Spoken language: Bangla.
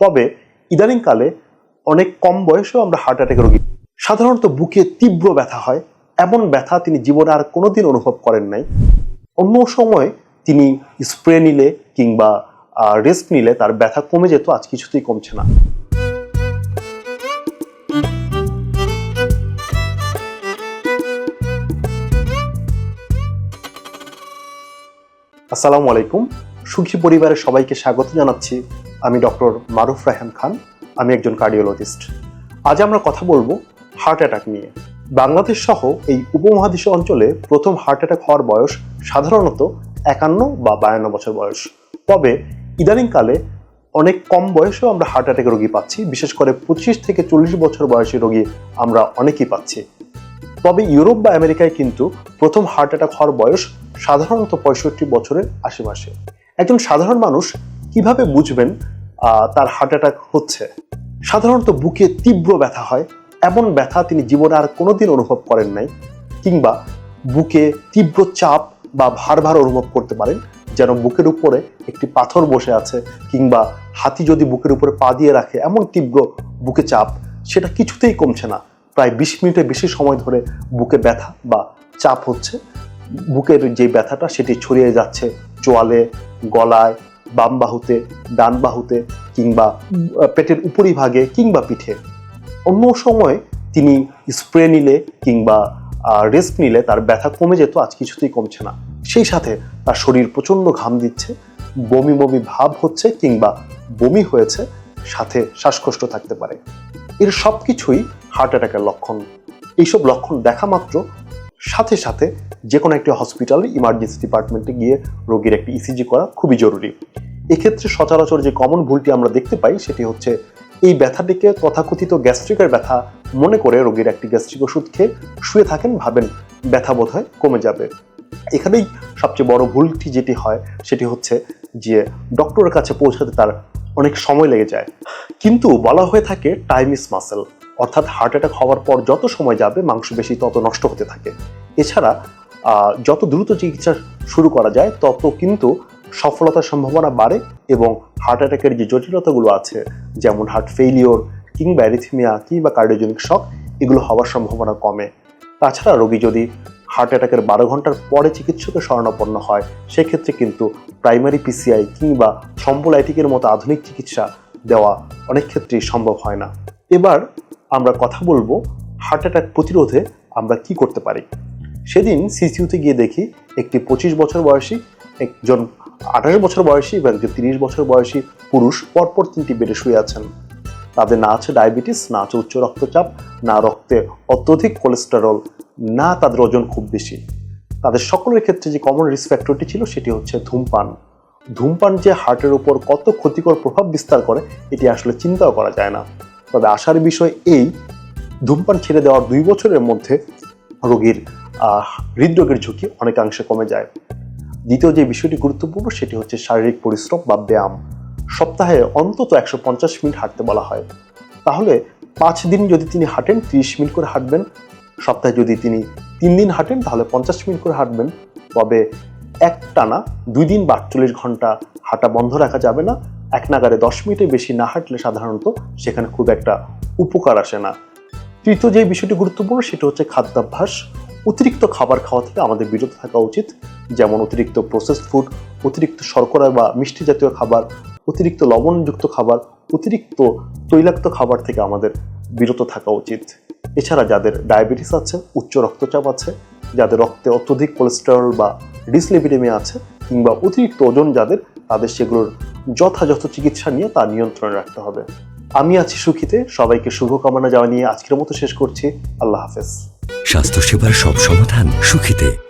তবে ইদানিংকালে অনেক কম বয়সেও আমরা হার্ট অ্যাটাকের রোগী। সাধারণত বুকে তীব্র ব্যথা হয়। এমন ব্যথা তিনি জীবনে আর কোনোদিন অনুভব করেন নাই। অন্য সময় তিনি স্প্রে নিলে কিংবা রেস্ট নিলে তার ব্যথা কমে যেত, আজ কিছুতেই কমছে না। আসসালামু আলাইকুম। সুখী পরিবারের সবাইকে স্বাগত জানাচ্ছি। আমি ডক্টর মারুফ রাহান খান, আমি একজন কার্ডিওলজিস্ট। আজ আমরা কথা বলব হার্ট অ্যাটাক নিয়ে। বাংলাদেশ সহ এই উপমহাদেশীয় অঞ্চলে প্রথম হার্ট অ্যাটাক হওয়ার বয়স সাধারণত একান্ন বা বায়ান্ন বছর বয়স। তবে ইদানিংকালে অনেক কম বয়সেও আমরা হার্ট অ্যাটাকের রোগী পাচ্ছি, বিশেষ করে পঁচিশ থেকে চল্লিশ বছর বয়সী রোগী আমরা অনেকেই পাচ্ছি। তবে ইউরোপ বা আমেরিকায় কিন্তু প্রথম হার্ট অ্যাটাক হওয়ার বয়স সাধারণত পঁয়ষট্টি বছরের আশেপাশে। একজন সাধারণ মানুষ কীভাবে বুঝবেন তার হার্ট অ্যাটাক হচ্ছে? সাধারণত বুকে তীব্র ব্যথা হয়। এমন ব্যথা তিনি জীবনে আর কোনোদিন অনুভব করেন নাই, কিংবা বুকে তীব্র চাপ বা ভার ভার অনুভব করতে পারেন, যেন বুকের উপরে একটি পাথর বসে আছে, কিংবা হাতি যদি বুকের উপরে পা দিয়ে রাখে এমন তীব্র বুকে চাপ, সেটা কিছুতেই কমছে না। প্রায় বিশ মিনিটের বেশি সময় ধরে বুকে ব্যথা বা চাপ হচ্ছে। বুকের যে ব্যথাটা, সেটি ছড়িয়ে যাচ্ছে চোয়ালে, গলায় বাম বাহুতে, ডান বাহুতে কিংবা পেটের উপরিভাগে কিংবা পিঠে। অন্য সময় তিনি স্প্রে নিলে কিংবা রেস্ট নিলে তার ব্যথা কমে যেত, আজ কিছুতেই কমছে না। সেই সাথে তার শরীর প্রচণ্ড ঘাম দিচ্ছে, বমি বমি ভাব হচ্ছে কিংবা বমি হয়েছে, সাথে শ্বাসকষ্ট থাকতে পারে। এর সব কিছুই হার্ট অ্যাটাকের লক্ষণ। এইসব লক্ষণ দেখা মাত্র সাথে সাথে যে কোনো একটি হসপিটাল ইমার্জেন্সি ডিপার্টমেন্টে গিয়ে রোগীর একটি ইসিজি করা খুবই জরুরি। এক্ষেত্রে সচরাচর যে কমন ভুলটি আমরা দেখতে পাই সেটি হচ্ছে এই ব্যথাটিকে তথাকথিত গ্যাস্ট্রিকের ব্যথা মনে করে রোগীর একটি গ্যাস্ট্রিক ওষুধ খেয়ে শুয়ে থাকেন ভাবেন ব্যথা বোধ হয় কমে যাবে। এখানেই সবচেয়ে বড় ভুলটি যেটি হয় সেটি হচ্ছে যে ডক্টরের কাছে পৌঁছাতে তার অনেক সময় লেগে যায়। কিন্তু বলা হয়ে থাকে টাইম ইস মাসেল অর্থাৎ হার্ট অ্যাটাক হওয়ার পর যত সময় যাবে মাংসপেশি তত নষ্ট হতে থাকে। এছাড়া যত দ্রুত চিকিৎসা শুরু করা যায়, তত কিন্তু সফলতার সম্ভাবনা বাড়ে এবং হার্ট অ্যাটাকের যে জটিলতাগুলো আছে, যেমন হার্ট ফেইলিওর কিংবা অ্যারিথমিয়া কিংবা কার্ডিওজেনিক শক এগুলো হওয়ার সম্ভাবনা কমে। তাছাড়া রোগী যদি হার্ট অ্যাটাকের বারো ঘণ্টার পরে চিকিৎসকের শরণাপন্ন হয়, সেক্ষেত্রে কিন্তু প্রাইমারি পিসিআই কিংবা সম্পোলাইটিকের মতো আধুনিক চিকিৎসা দেওয়া অনেক ক্ষেত্রেই সম্ভব হয় না। এবার আমরা কথা বলব হার্ট অ্যাটাক প্রতিরোধে আমরা কি করতে পারি। সেদিন সিসিউতে গিয়ে দেখি একটি পঁচিশ বছর বয়সী, একজন আঠাশ বছর বয়সী এবং একজন তিরিশ বছর বয়সী পুরুষ পরপর তিনটি বেডে শুয়ে আছেন। তাদের না আছে ডায়াবেটিস, না আছে উচ্চ রক্তচাপ, না রক্তে অত্যধিক কোলেস্টেরল না তাদের ওজন খুব বেশি। তাদের সকলের ক্ষেত্রে যে কমন রিস্ক ফ্যাক্টরটি ছিল সেটি হচ্ছে ধূমপান। ধূমপান যে হার্টের উপর কত ক্ষতিকর প্রভাব বিস্তার করে, এটি আসলে চিন্তাও করা যায় না। তবে আশার বিষয় এই, ধূমপান ছেড়ে দেওয়ার দুই বছরের মধ্যে রোগীর হৃদরোগের ঝুঁকি অনেকাংশে কমে যায়। দ্বিতীয় যে বিষয়টি গুরুত্বপূর্ণ সেটি হচ্ছে শারীরিক পরিশ্রম বা ব্যায়াম। সপ্তাহে অন্তত একশো পঞ্চাশ মিনিট হাঁটতে বলা হয়। তাহলে পাঁচ দিন যদি তিনি হাঁটেন, তিরিশ মিনিট করে হাঁটবেন। সপ্তাহে যদি তিনি তিন দিন হাঁটেন, তাহলে পঞ্চাশ মিনিট করে হাঁটবেন। তবে এক টানা দুই দিন বা আটচল্লিশ ঘণ্টা হাঁটা বন্ধ রাখা যাবে না। এক নাগারে দশ মিনিটের বেশি না হাঁটলে সাধারণত সেখানে খুব একটা উপকার আসে না। তৃতীয় যে বিষয়টি গুরুত্বপূর্ণ সেটা হচ্ছে খাদ্যাভ্যাস। অতিরিক্ত খাবার খাওয়া থেকে আমাদের বিরত থাকা উচিত, যেমন অতিরিক্ত প্রসেসড ফুড অতিরিক্ত শর্করা বা মিষ্টি জাতীয় খাবার, অতিরিক্ত লবণযুক্ত খাবার, অতিরিক্ত তৈলাক্ত খাবার থেকে আমাদের বিরত থাকা উচিত। এছাড়া যাদের ডায়াবেটিস আছে, উচ্চ রক্তচাপ আছে, যাদের রক্তে অত্যধিক কোলেস্টেরল বা ডিসলিপিডেমিয়া আছে, কিংবা অতিরিক্ত ওজন যাদের, তাদের সেগুলোর যথাযথ চিকিৎসা নিয়ে তা নিয়ন্ত্রণে রাখতে হবে। আমি আছি সুখীতে, সবাইকে শুভকামনা জানিয়ে আজকের মতো শেষ করছি। আল্লাহ হাফেজ। স্বাস্থ্যসেবার সব সমাধান সুখিতে।